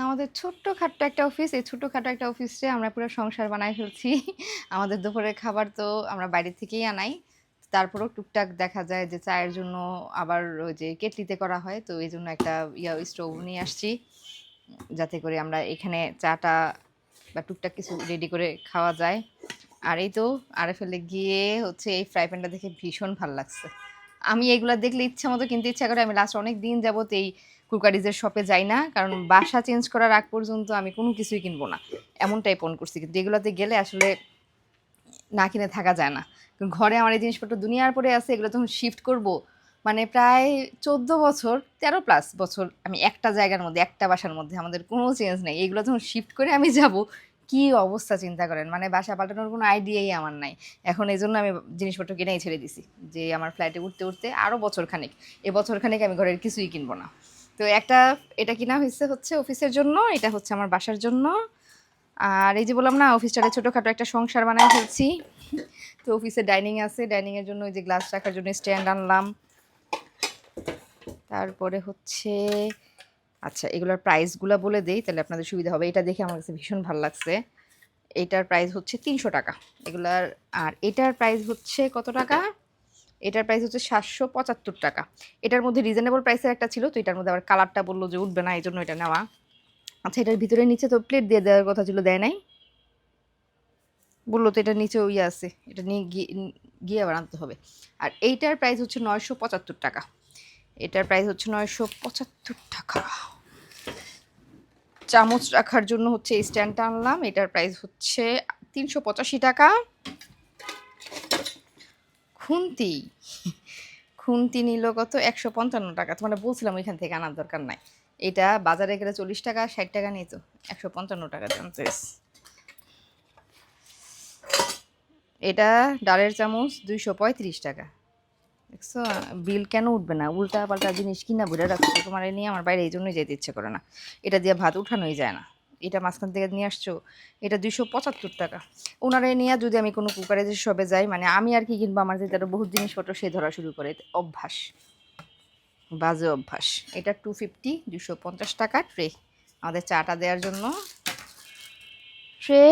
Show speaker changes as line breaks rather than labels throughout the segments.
আমাদের ছোট্টখাট্ট একটা অফিস এই ছোট্টখাট্ট একটা অফিসে আমরা পুরো সংসার বানাই ফেলছি। আমাদের দুপুরের খাবার তো আমরা বাইরে থেকেই আনাই। তারপরেও টুকটাক দেখা যায় যে চায়ের জন্য আবার ওই যে কেটলিতে করা হয়, তো এই জন্য একটা ইয়া স্টোভ নিয়ে আসছি। যাতে করে আমরা এখানে চাটা বা টুকটাক কিছু রেডি করে খাওয়া যায়। আর এই তো আরে ফেলে গিয়ে হচ্ছে এই ফ্রাই প্যানটা দেখে ভীষণ ভালো লাগছে। আমি এগুলো দেখলে ইচ্ছা মতো কিনতে ইচ্ছা করে, আমি লাস্ট অনেক দিন যাবত এই কুকারিজের শপে যাই না, কারণ বাসা চেঞ্জ করার আগ পর্যন্ত আমি কোনো কিছুই কিনবো না। এমনটাই পণ করছি, কিন্তু এগুলোতে গেলে আসলে না কিনে থাকা যায় না। ঘরে আমার এই জিনিসপত্র দুনিয়ার পরে আছে, এগুলো তখন শিফট করব মানে প্রায় চোদ্দ বছর, তেরো প্লাস বছর আমি একটা জায়গার মধ্যে, একটা বাসার মধ্যে আমাদের কোনো চেঞ্জ নেই। এগুলো যখন শিফট করে আমি যাব কি অবস্থা চিন্তা করেন? মানে বাসা পাল্টানোর কোনো আইডিয়াই আমার নাই। এখন এই জন্য আমি জিনিসপত্র কিনেই ছেড়ে দিছি। যে আমার ফ্লাইটে উঠতে উঠতে আরও বছর খানেক এ বছর খানেক আমি ঘরের কিছুই কিনবো না। তো একটা, এটা কিনা হয়েছে হচ্ছে অফিসের জন্য, এটা হচ্ছে আমার বাসার জন্য। আর এই যে বললাম না অফিসটারে ছোটোখাটো একটা সংসার বানায় ফেলছি। তো অফিসে ডাইনিং আছে। ডাইনিংয়ের জন্য ওই যে গ্লাস রাখার জন্য স্ট্যান্ড আনলাম। তারপরে হচ্ছে আচ্ছা এগুলোর প্রাইসগুলো বলে দেই, তাহলে আপনাদের সুবিধা হবে। এটা দেখে আমার কাছে ভীষণ ভালো লাগছে। এটার প্রাইস হচ্ছে তিনশো টাকা। এগুলার, আর এটার প্রাইস হচ্ছে কত টাকা? এটার প্রাইস হচ্ছে সাতশো পঁচাত্তর টাকা। এটার মধ্যে রিজনেবল প্রাইসের একটা ছিল, তো এটার মধ্যে আবার কালারটা বলল যে উঠবে না এই জন্য এটা নেওয়া। আচ্ছা এটার ভিতরে নিচে তো প্লেট দিয়ে দেওয়ার কথা ছিল, দেয় নাই? বলল তো এটা নিচে ইয়ে আছে, এটা নিয়ে গিয়ে গিয়ে আবার আনতে হবে। আর এইটার প্রাইস হচ্ছে নয়শো পঁচাত্তর টাকা। এটার প্রাইস হচ্ছে নয়শো পঁচাত্তর টাকা। চামচ রাখার জন্য হচ্ছে এই স্ট্যান্ডটা আনলাম। এটার প্রাইস হচ্ছে তিনশো পঁচাশি টাকা। খুন্তি। খুন্তি নিল কত? একশো পঞ্চান্ন টাকা। তোমার বলছিলাম ওইখান থেকে আনার দরকার নাই। এটা বাজারে গেলে চল্লিশ টাকা, ষাট টাকা নিত একশো পঞ্চান্ন টাকা জানতে এটা ডালের চামচ দুইশো পঁয়ত্রিশ টাকা। দেখছ? বিল কেন উঠবে না? উল্টা পাল্টা জিনিস কিনা বুড়ে রাখছো তোমার নিয়ে আমার বাইরে এই জন্যই যেতে ইচ্ছে করে না। এটা দিয়ে ভাত উঠানোই যায় না। এটা মাঝখান থেকে নিয়ে আসছো। এটা দুইশো পঁচাত্তর টাকা। ওনারা নিয়ে যদি আমি কোনো কুকারে যে সবে যাই মানে আমি আর কি কিনবো? আমার যে তারা বহুত জিনিসপত্র, সে ধরা শুরু করে। অভ্যাস। বাজে অভ্যাস। এটা টু ফিফটি দুশো পঞ্চাশ টাকা ট্রে আমাদের চাটা দেওয়ার জন্য। ট্রে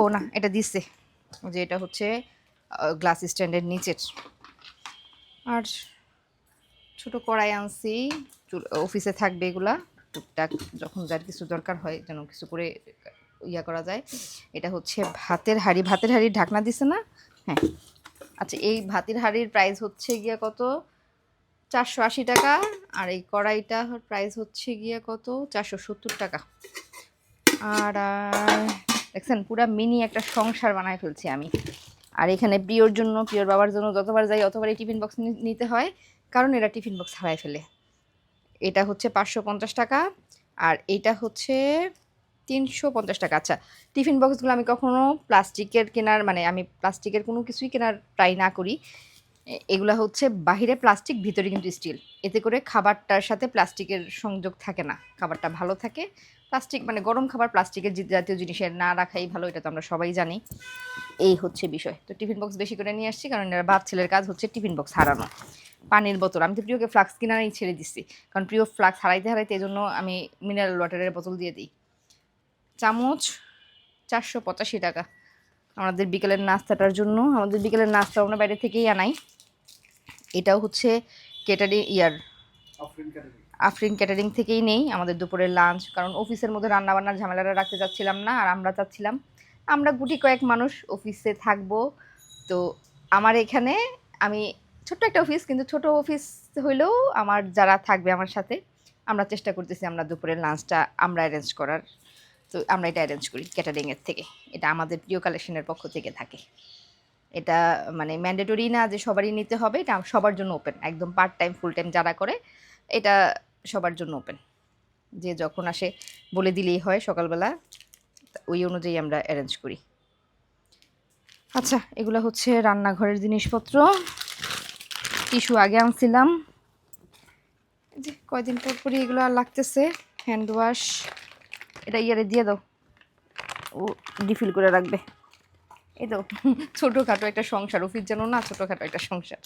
ও না, এটা দিচ্ছে যে এটা হচ্ছে গ্লাস স্ট্যান্ডের নিচের। আর ছোট কড়াই আনছি অফিসে থাকবে এগুলা, টুকটাক যখন যার কিছু দরকার হয় যেন কিছু করে ইয়া করা যায়। এটা হচ্ছে ভাতের হাঁড়ি, ভাতের হাঁড়ির ঢাকনা দিছে না? হ্যাঁ। আচ্ছা এই ভাতের হাঁড়ির প্রাইস হচ্ছে গিয়া কত? চারশো আশি টাকা, আর এই কড়াইটা প্রাইস হচ্ছে গিয়া কত? চারশো সত্তর টাকা। আর দেখছেন, পুরা মিনি একটা সংসার বানায় ফেলছি আমি। আর এখানে প্রিয়র জন্য প্রিয়র বাবার জন্য যতবার যাই অতবার এই টিফিন বক্স নিতে হয়, কারণ এরা টিফিন বক্স হারায় ফেলে। এটা হচ্ছে পাঁচশো পঞ্চাশ টাকা, আর এটা হচ্ছে তিনশো পঞ্চাশ টাকা। আচ্ছা টিফিন বক্সগুলো আমি কখনও প্লাস্টিকের কেনার মানে আমি প্লাস্টিকের কোনো কিছুই কেনার ট্রাই না করি। এগুলা হচ্ছে বাহিরে প্লাস্টিক ভিতরে কিন্তু স্টিল এতে করে খাবারটার সাথে প্লাস্টিকের সংযোগ থাকে না। খাবারটা ভালো থাকে। প্লাস্টিক মানে গরম খাবার প্লাস্টিকের জাতীয় জিনিসের না রাখাই ভালো, এটা তো আমরা সবাই জানি। এই হচ্ছে বিষয়। তো টিফিন বক্স বেশি করে নিয়ে আসছি, কারণ এরা বাপ ছেলের কাজ হচ্ছে টিফিন বক্স হারানো। পানির বোতল। আমি তো প্রিয়কে ফ্লাক্স কিনারাই ছেড়ে দিচ্ছি কারণ প্রিয় ফ্লাক্স হারাইতে হারাইতে এই জন্য আমি মিনারেল ওয়াটারের বোতল দিয়ে দিই। চামচ চারশো পঁচাশি টাকা। আমাদের বিকেলের নাস্তাটার জন্য। আমাদের বিকেলের নাস্তা আমরা বাইরে থেকেই আনাই। এটাও হচ্ছে ক্যাটারিং ইয়ার। আফরিন ক্যাটারিং থেকেই নেই আমাদের দুপুরের লাঞ্চ কারণ অফিসের মধ্যে রান্নাবান্নার ঝামেলাটা রাখতে চাচ্ছিলাম না আর আমরা চাচ্ছিলাম আমরা গুটি কয়েক মানুষ অফিসে থাকব। তো আমার এখানে আমি ছোট্ট একটা অফিস কিন্তু ছোট অফিস হইলেও আমার যারা থাকবে আমার সাথে আমরা চেষ্টা করতেছি আমরা দুপুরের লাঞ্চটা আমরা অ্যারেঞ্জ করার। তো আমরা এটা অ্যারেঞ্জ করি ক্যাটারিংয়ের থেকে। এটা আমাদের প্রিয় কালেকশনের পক্ষ থেকে থাকে। এটা মানে ম্যান্ডেটরি না যে সবারই নিতে হবে, এটা সবার জন্য ওপেন একদম পার্ট টাইম ফুল টাইম যারা করে, এটা সবার জন্য ওপেন যে যখন আসে, বলে দিলেই হয় সকালবেলা ওই অনুযায়ী আমরা অ্যারেঞ্জ করি। আচ্ছা এগুলো হচ্ছে রান্নাঘরের জিনিসপত্র। টিস্যু আগে আনছিলাম। যে কয়দিন পর পরই এগুলো আর লাগতেছে। হ্যান্ড ওয়াশ এটা ইয়ারে দিয়ে দাও। ও ডিফিল করে রাখবে। এই তো, ছোটোখাটো একটা সংসার, অফিস যেন না ছোটোখাটো একটা সংসার।